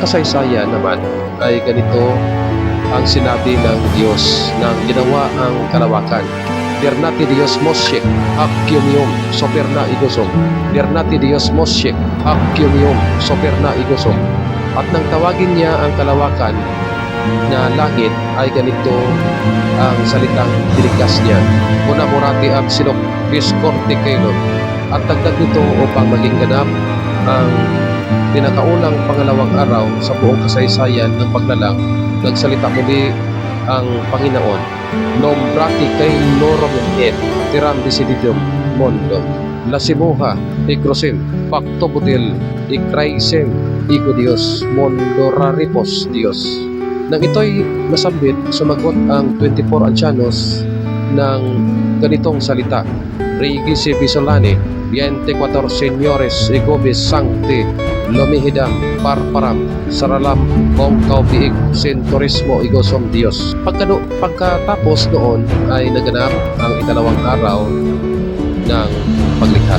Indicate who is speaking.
Speaker 1: kasaysayan naman ay ganito ang sinabi ng Diyos na ginawa ang kalawakan. Bernati Dios Moshe, Akiumium, Soperna Igosum. Bernati Dios Moshe, Akiumium, Soperna Igosum. At nang tawagin niya ang kalawakan na langit ay ganito ang salitang binigkas niya. Muna murati ang sinok, Biscorte Kailon. At dagdag nito upang maging ganap ang pinakaunang pangalawang araw sa buong kasaysayan ng paglalang. Nagsalita muli ang Panginoon. Nombrati kay lorom et tiram desididum mondo. Lasimuha ikrosim paktobutil ikraisem iko Dios mondo raripos Dios nang ito'y nasambit sumagot ang 24 ancianos ng ganitong salita. Regisi Bisolani 24 Senyores Igobis Sancti Lumihidam Parparam Saralam Kong Kaubiig Sentorismo Igosom Dios Pagkano, Pagkatapos noon ay naganap ang ikalawang araw ng paglikha